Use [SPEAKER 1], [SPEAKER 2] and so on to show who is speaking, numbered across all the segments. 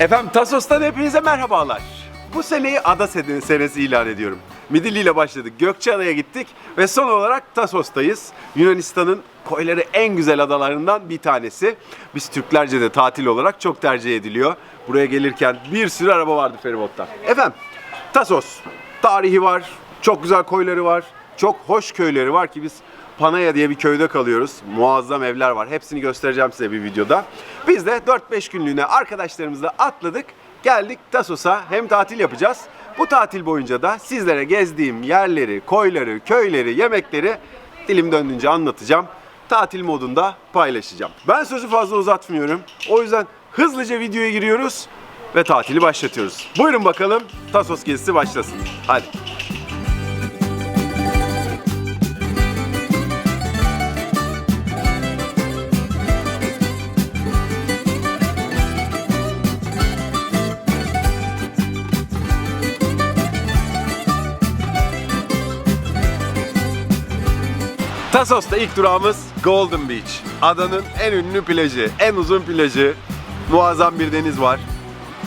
[SPEAKER 1] Efendim Tasos'tan hepinize merhabalar. Bu seneyi ada sene- senesi ilan ediyorum. Midilli ile başladık. Gökçeada'ya gittik ve son olarak Tasos'tayız. Yunanistan'ın koyları en güzel adalarından bir tanesi. Biz Türklerce de tatil olarak çok tercih ediliyor. Buraya gelirken bir sürü araba vardı feribotta. Efendim Tasos tarihi var, çok güzel koyları var, çok hoş köyleri var ki biz Panaya diye bir köyde kalıyoruz. Muazzam evler var. Hepsini göstereceğim size bir videoda. Biz de 4-5 günlüğüne arkadaşlarımızla atladık. Geldik Tasos'a hem tatil yapacağız. Bu tatil boyunca da sizlere gezdiğim yerleri, koyları, köyleri, yemekleri dilim döndüğünce anlatacağım. Tatil modunda paylaşacağım. Ben sözü fazla uzatmıyorum. O yüzden hızlıca videoya giriyoruz ve tatili başlatıyoruz. Buyurun bakalım Tasos gezisi başlasın. Hadi. Tasos'ta ilk durağımız Golden Beach. Adanın en ünlü plajı, en uzun plajı. Muazzam bir deniz var.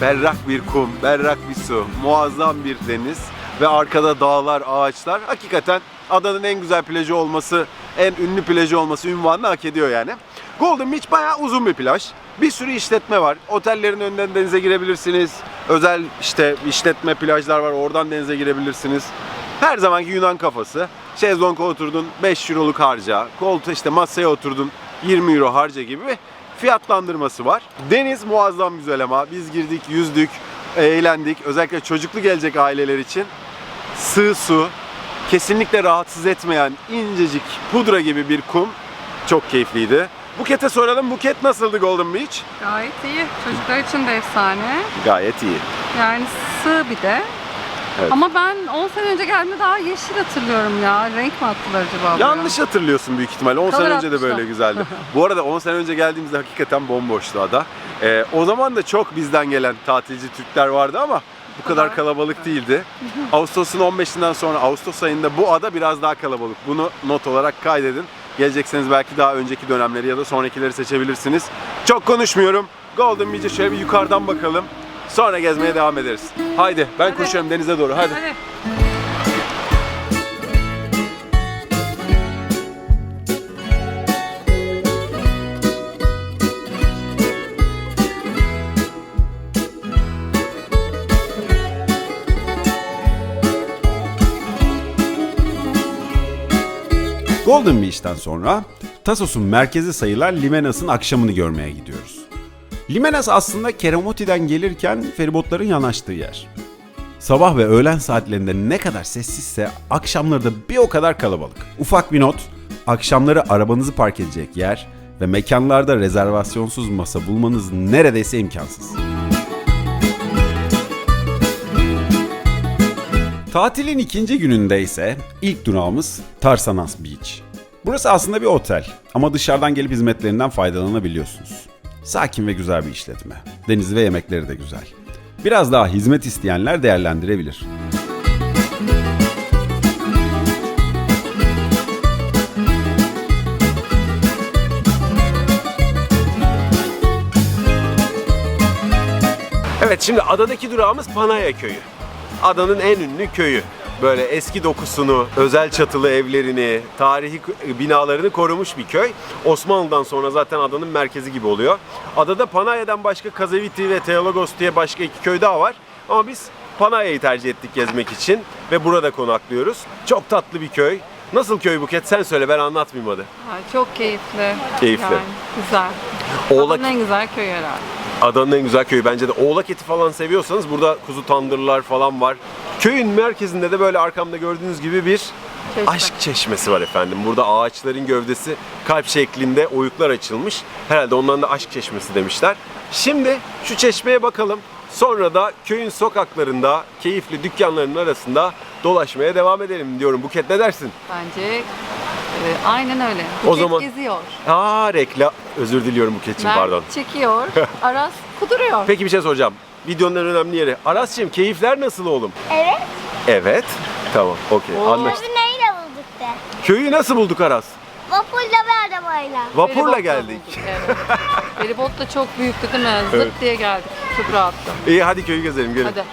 [SPEAKER 1] Berrak bir kum, berrak bir su, muazzam bir deniz ve arkada dağlar, ağaçlar. Hakikaten adanın en güzel plajı olması, en ünlü plajı olması ünvanını hak ediyor yani. Golden Beach bayağı uzun bir plaj. Bir sürü işletme var. Otellerin önünden denize girebilirsiniz. Özel işte işletme plajlar var. Oradan denize girebilirsiniz. Her zamanki Yunan kafası. Şezlong'a oturdun 5 euroluk harca. Koltuğa işte masaya oturdun 20 euro harca gibi bir fiyatlandırması var. Deniz muazzam güzel ama biz girdik, yüzdük, eğlendik. Özellikle çocuklu gelecek aileler için sığ su, kesinlikle rahatsız etmeyen incecik pudra gibi bir kum çok keyifliydi. Buket'e soralım. Buket nasıldı Golden Beach?
[SPEAKER 2] Gayet iyi. Çocuklar için de efsane.
[SPEAKER 1] Gayet iyi.
[SPEAKER 2] Yani sığ bir de.
[SPEAKER 1] Evet.
[SPEAKER 2] Ama ben 10 sene önce geldiğimde daha yeşil hatırlıyorum ya. Renk mi attılar acaba? buraya?
[SPEAKER 1] Yanlış hatırlıyorsun büyük ihtimalle. 10 sene
[SPEAKER 2] Color
[SPEAKER 1] önce de böyle güzeldi. Bu arada 10 sene önce geldiğimizde hakikaten bomboştu ada. Ee, o zaman da çok bizden gelen tatilci Türkler vardı ama bu kadar
[SPEAKER 2] kadar.
[SPEAKER 1] kalabalık değildi. Ağustos'un 15'inden sonra Ağustos ayında bu ada biraz daha kalabalık. Bunu not olarak kaydedin. Gelecekseniz belki daha önceki dönemleri ya da sonrakileri seçebilirsiniz. Çok konuşmuyorum. Golden Beach'e şöyle bir yukarıdan bakalım. Sonra gezmeye devam ederiz. Haydi ben
[SPEAKER 2] Hadi.
[SPEAKER 1] koşuyorum denize doğru. Hadi.
[SPEAKER 2] Hadi.
[SPEAKER 3] Golden Beach'ten sonra Tasos'un merkezi sayılan Limenas'ın akşamını görmeye gidiyoruz. Limenas aslında Keramoti'den gelirken feribotların yanaştığı yer. Sabah ve öğlen saatlerinde ne kadar sessizse akşamları da bir o kadar kalabalık. Ufak bir not, akşamları arabanızı park edecek yer ve mekanlarda rezervasyonsuz masa bulmanız neredeyse imkansız. Tatilin ikinci gününde ise ilk durağımız Tarsanas Beach. Burası aslında bir otel ama dışarıdan gelip hizmetlerinden faydalanabiliyorsunuz. Sakin ve güzel bir işletme. Denizi ve yemekleri de güzel. Biraz daha hizmet isteyenler değerlendirebilir.
[SPEAKER 1] Evet şimdi adadaki durağımız Panaya köyü. Adanın en ünlü köyü. Böyle eski dokusunu, özel çatılı evlerini, tarihi binalarını korumuş bir köy. Osmanlı'dan sonra zaten adanın merkezi gibi oluyor. Adada Panaya'dan başka Kazaviti ve Teologos diye başka iki köy daha var. Ama biz Panaya'yı tercih ettik gezmek için ve burada konaklıyoruz. Çok tatlı bir köy. Nasıl köy Buket? Sen söyle ben anlatmayayım hadi.
[SPEAKER 2] Ha, çok keyifli.
[SPEAKER 1] Keyifli.
[SPEAKER 2] Yani, güzel.
[SPEAKER 1] Oğlak,
[SPEAKER 2] Adanın en güzel köyü herhalde.
[SPEAKER 1] Adanın en güzel köyü bence de. Oğlak eti falan seviyorsanız burada kuzu tandırlar falan var. Köyün merkezinde de böyle arkamda gördüğünüz gibi bir
[SPEAKER 2] Çeşme.
[SPEAKER 1] aşk çeşmesi var efendim. Burada ağaçların gövdesi kalp şeklinde oyuklar açılmış. Herhalde ondan da aşk çeşmesi demişler. Şimdi şu çeşmeye bakalım. Sonra da köyün sokaklarında keyifli dükkanların arasında dolaşmaya devam edelim diyorum. Buket ne dersin?
[SPEAKER 2] Bence e, aynen öyle.
[SPEAKER 1] O
[SPEAKER 2] Buket
[SPEAKER 1] zaman-
[SPEAKER 2] geziyor.
[SPEAKER 1] Aa reklam. Özür diliyorum Buket'ciğim
[SPEAKER 2] Mert
[SPEAKER 1] pardon.
[SPEAKER 2] çekiyor. Aras kuduruyor.
[SPEAKER 1] Peki bir şey soracağım. Videonun en önemli yeri. Aras'cığım keyifler nasıl oğlum?
[SPEAKER 4] Evet.
[SPEAKER 1] Evet. Tamam, okey. Anlaştık.
[SPEAKER 4] Biz neyle bulduk be?
[SPEAKER 1] Köyü nasıl bulduk Aras?
[SPEAKER 4] Vapurla ve arabayla.
[SPEAKER 1] Vapurla
[SPEAKER 2] Feribotla
[SPEAKER 1] geldik.
[SPEAKER 2] bulduk, Evet. Feribot da çok büyüktü değil mi? Zırt
[SPEAKER 1] Evet.
[SPEAKER 2] diye geldik. Çok rahattı.
[SPEAKER 1] İyi hadi köyü gezelim gelin.
[SPEAKER 2] Hadi.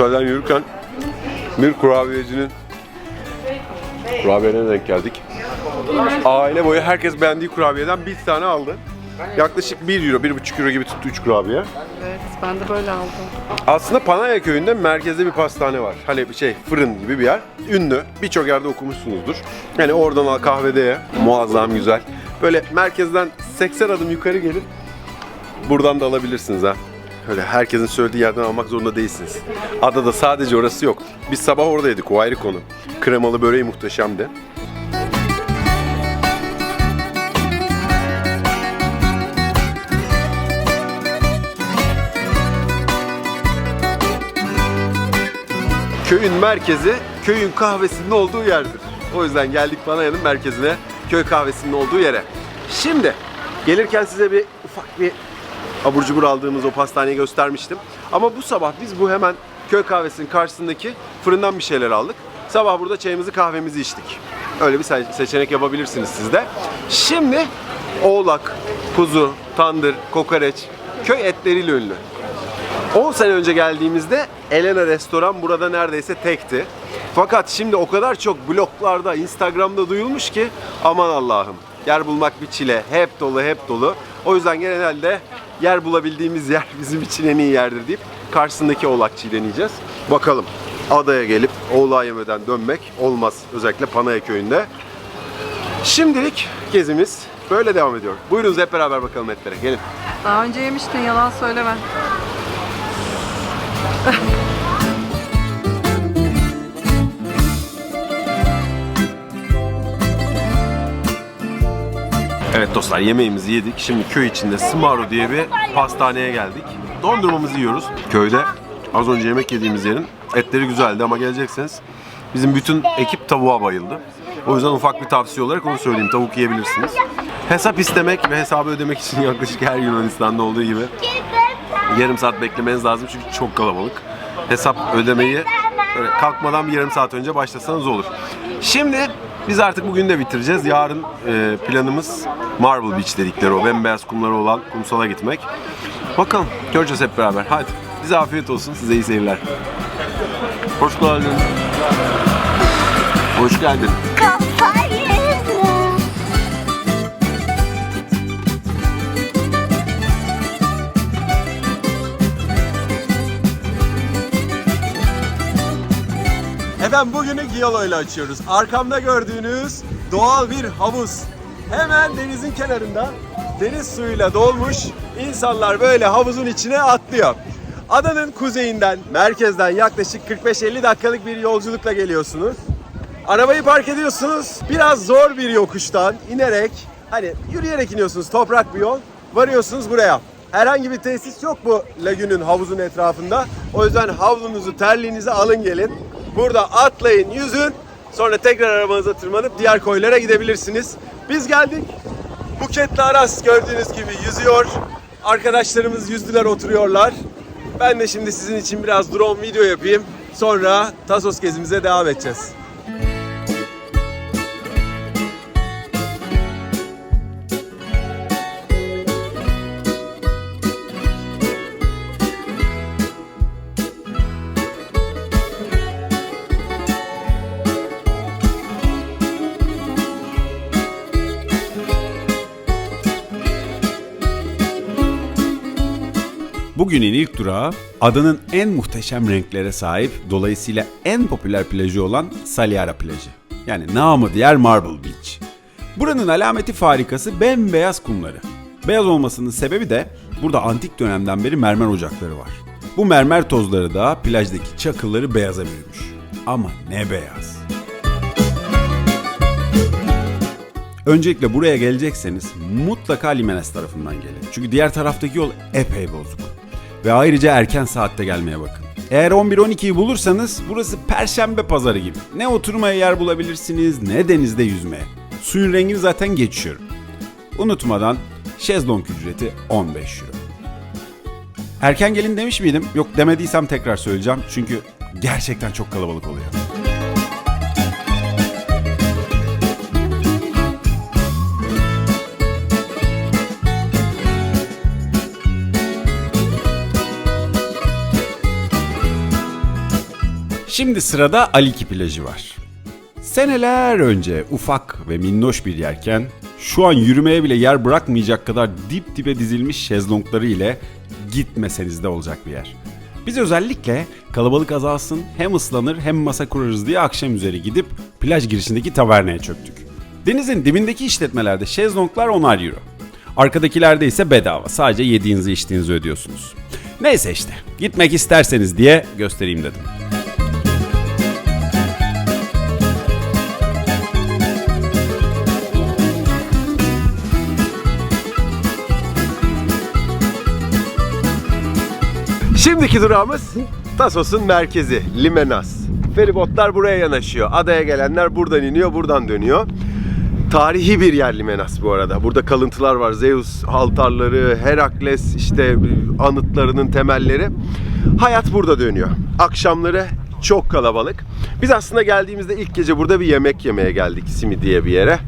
[SPEAKER 1] Otelden yürürken bir kurabiyecinin kurabiyene denk geldik. Aile boyu herkes beğendiği kurabiyeden bir tane aldı. Yaklaşık 1 euro, 1,5 euro gibi tuttu 3 kurabiye.
[SPEAKER 2] Evet ben de böyle aldım.
[SPEAKER 1] Aslında Panaya köyünde merkezde bir pastane var. Hani bir şey fırın gibi bir yer. Ünlü. Birçok yerde okumuşsunuzdur. Yani oradan al kahvede ye. Muazzam güzel. Böyle merkezden 80 adım yukarı gelin. Buradan da alabilirsiniz ha. Öyle herkesin söylediği yerden almak zorunda değilsiniz. Adada sadece orası yok. Biz sabah orada yedik o ayrı konu. Kremalı böreği muhteşemdi. Köyün merkezi köyün kahvesinin olduğu yerdir. O yüzden geldik Panaya'nın merkezine, köy kahvesinin olduğu yere. Şimdi gelirken size bir ufak bir abur cubur aldığımız o pastaneyi göstermiştim. Ama bu sabah biz bu hemen köy kahvesinin karşısındaki fırından bir şeyler aldık. Sabah burada çayımızı kahvemizi içtik. Öyle bir se- seçenek yapabilirsiniz siz de. Şimdi oğlak, kuzu, tandır, kokoreç, köy etleriyle ünlü. 10 sene önce geldiğimizde Elena restoran burada neredeyse tekti. Fakat şimdi o kadar çok bloglarda, Instagram'da duyulmuş ki aman Allah'ım. Yer bulmak bir çile. Hep dolu, hep dolu. O yüzden genelde yer bulabildiğimiz yer bizim için en iyi yerdir deyip karşısındaki oğlakçıyı deneyeceğiz. Bakalım adaya gelip oğlağı yemeden dönmek olmaz. Özellikle Panaya köyünde. Şimdilik gezimiz böyle devam ediyor. Buyurunuz hep beraber bakalım etlere. Gelin.
[SPEAKER 2] Daha önce yemiştin yalan söyleme.
[SPEAKER 1] Evet dostlar yemeğimizi yedik. Şimdi köy içinde Smaro diye bir pastaneye geldik. Dondurmamızı yiyoruz. Köyde az önce yemek yediğimiz yerin etleri güzeldi ama gelecekseniz bizim bütün ekip tavuğa bayıldı. O yüzden ufak bir tavsiye olarak onu söyleyeyim. Tavuk yiyebilirsiniz. Hesap istemek ve hesabı ödemek için yaklaşık her Yunanistan'da olduğu gibi yarım saat beklemeniz lazım çünkü çok kalabalık. Hesap ödemeyi böyle kalkmadan bir yarım saat önce başlasanız olur. Şimdi biz artık bugün de bitireceğiz. Yarın e, planımız Marble Beach dedikleri o bembeyaz kumları olan kumsala gitmek. Bakalım göreceğiz hep beraber. Hadi bize afiyet olsun. Size iyi seyirler. Hoş geldin. Hoş geldin.
[SPEAKER 4] Kafayı
[SPEAKER 1] Efendim bugünü Giyalo ile açıyoruz. Arkamda gördüğünüz doğal bir havuz. Hemen denizin kenarında deniz suyuyla dolmuş insanlar böyle havuzun içine atlıyor. Adanın kuzeyinden, merkezden yaklaşık 45-50 dakikalık bir yolculukla geliyorsunuz. Arabayı park ediyorsunuz. Biraz zor bir yokuştan inerek hani yürüyerek iniyorsunuz toprak bir yol. Varıyorsunuz buraya. Herhangi bir tesis yok bu lagünün havuzun etrafında. O yüzden havlunuzu, terliğinizi alın gelin. Burada atlayın, yüzün. Sonra tekrar arabanıza tırmanıp diğer koylara gidebilirsiniz. Biz geldik. Buketli Aras gördüğünüz gibi yüzüyor. Arkadaşlarımız yüzdüler oturuyorlar. Ben de şimdi sizin için biraz drone video yapayım. Sonra Tasos gezimize devam edeceğiz.
[SPEAKER 3] Bugünün ilk durağı adanın en muhteşem renklere sahip dolayısıyla en popüler plajı olan Saliara plajı. Yani namı diğer Marble Beach. Buranın alameti farikası bembeyaz kumları. Beyaz olmasının sebebi de burada antik dönemden beri mermer ocakları var. Bu mermer tozları da plajdaki çakılları beyaza bürümüş. Ama ne beyaz. Öncelikle buraya gelecekseniz mutlaka Limenes tarafından gelin. Çünkü diğer taraftaki yol epey bozuk. Ve ayrıca erken saatte gelmeye bakın. Eğer 11-12'yi bulursanız burası perşembe pazarı gibi. Ne oturmaya yer bulabilirsiniz ne denizde yüzmeye. Suyun rengini zaten geçiyorum. Unutmadan şezlong ücreti 15 euro. Erken gelin demiş miydim? Yok demediysem tekrar söyleyeceğim. Çünkü gerçekten çok kalabalık oluyor. Şimdi sırada Aliki plajı var. Seneler önce ufak ve minnoş bir yerken şu an yürümeye bile yer bırakmayacak kadar dip dibe dizilmiş şezlongları ile gitmeseniz de olacak bir yer. Biz özellikle kalabalık azalsın hem ıslanır hem masa kurarız diye akşam üzeri gidip plaj girişindeki taverneye çöktük. Denizin dibindeki işletmelerde şezlonglar 10'ar euro. Arkadakilerde ise bedava. Sadece yediğinizi içtiğinizi ödüyorsunuz. Neyse işte gitmek isterseniz diye göstereyim dedim.
[SPEAKER 1] Şimdiki durağımız Tasos'un merkezi Limenas. Feribotlar buraya yanaşıyor. Adaya gelenler buradan iniyor, buradan dönüyor. Tarihi bir yer Limenas bu arada. Burada kalıntılar var. Zeus altarları, Herakles işte anıtlarının temelleri. Hayat burada dönüyor. Akşamları çok kalabalık. Biz aslında geldiğimizde ilk gece burada bir yemek yemeye geldik Simi diye bir yere.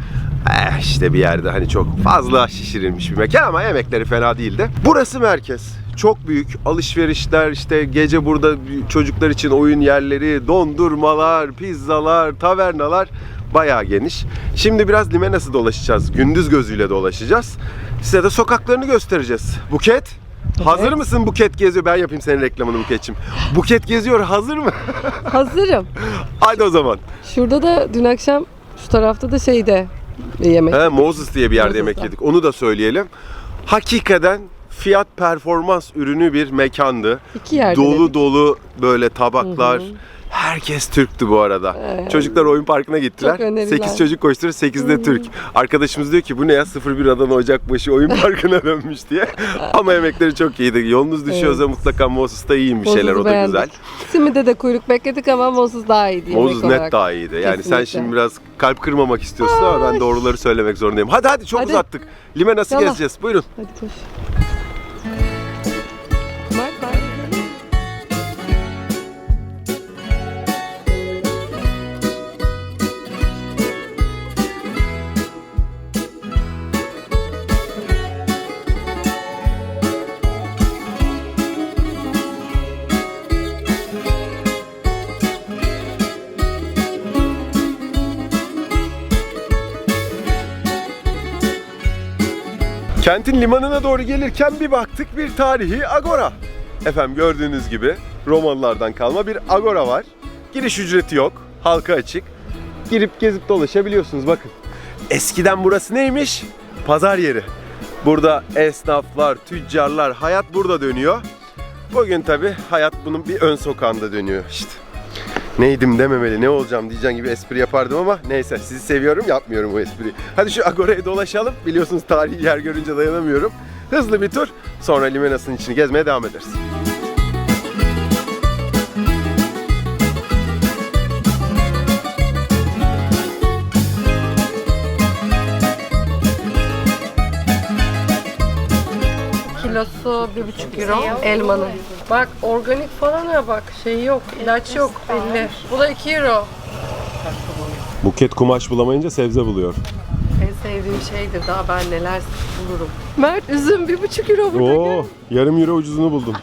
[SPEAKER 1] Eh, işte bir yerde hani çok fazla şişirilmiş bir mekan ama yemekleri fena değildi. Burası merkez. Çok büyük alışverişler işte gece burada çocuklar için oyun yerleri, dondurmalar, pizzalar, tavernalar bayağı geniş. Şimdi biraz Limenas'ı dolaşacağız. Gündüz gözüyle dolaşacağız. Size de sokaklarını göstereceğiz. Buket, hazır mısın Buket geziyor? Ben yapayım senin reklamını Buket'cim. Buket geziyor hazır mı?
[SPEAKER 5] Hazırım.
[SPEAKER 1] Hadi o zaman.
[SPEAKER 5] Şurada da dün akşam şu tarafta da şeyde yemek.
[SPEAKER 1] He, Moses diye bir yerde yemek
[SPEAKER 5] Moses'ta.
[SPEAKER 1] yedik. Onu da söyleyelim. Hakikaten fiyat performans ürünü bir mekandı.
[SPEAKER 5] İki yerde
[SPEAKER 1] dolu
[SPEAKER 5] dedik.
[SPEAKER 1] dolu böyle tabaklar. Herkes Türktü bu arada. Çocuklar oyun parkına gittiler.
[SPEAKER 5] Çok öneriler.
[SPEAKER 1] 8 çocuk koşturuyor, 8 de Türk. Arkadaşımız diyor ki bu ne ya 01 Adana Ocakbaşı oyun parkına dönmüş diye. Ama yemekleri çok iyiydi. Yolunuz düşüyorsa mutlaka Moses'ta yiyin bir şeyler o da
[SPEAKER 5] beğendik.
[SPEAKER 1] güzel.
[SPEAKER 5] Simide de kuyruk bekledik ama Moses daha iyiydi yemek
[SPEAKER 1] Moses
[SPEAKER 5] olarak.
[SPEAKER 1] net daha iyiydi. Yani sen
[SPEAKER 5] Kesinlikle.
[SPEAKER 1] şimdi biraz kalp kırmamak istiyorsun ama ben doğruları söylemek zorundayım. Hadi hadi çok
[SPEAKER 5] Hadi.
[SPEAKER 1] uzattık. Limenas'ı
[SPEAKER 5] Yallah.
[SPEAKER 1] gezeceğiz. Buyurun.
[SPEAKER 5] Hadi koş.
[SPEAKER 1] Kentin limanına doğru gelirken bir baktık bir tarihi agora. Efendim gördüğünüz gibi Romalılardan kalma bir agora var. Giriş ücreti yok, halka açık. Girip gezip dolaşabiliyorsunuz bakın. Eskiden burası neymiş? Pazar yeri. Burada esnaflar, tüccarlar, hayat burada dönüyor. Bugün tabi hayat bunun bir ön sokağında dönüyor işte. Neydim dememeli, ne olacağım diyeceğim gibi espri yapardım ama neyse sizi seviyorum yapmıyorum o espriyi. Hadi şu Agora'ya dolaşalım. Biliyorsunuz tarihi yer görünce dayanamıyorum. Hızlı bir tur sonra Limenas'ın içini gezmeye devam ederiz.
[SPEAKER 5] Kilosu bir buçuk euro elmanın. Bak organik falan ya bak şey yok ilaç yok belli. Bu da 2 euro.
[SPEAKER 1] Buket kumaş bulamayınca sebze buluyor.
[SPEAKER 5] En sevdiğim şeydir daha ben neler bulurum. Mert üzüm bir buçuk euro burada.
[SPEAKER 1] Oo, yarım euro ucuzunu buldum.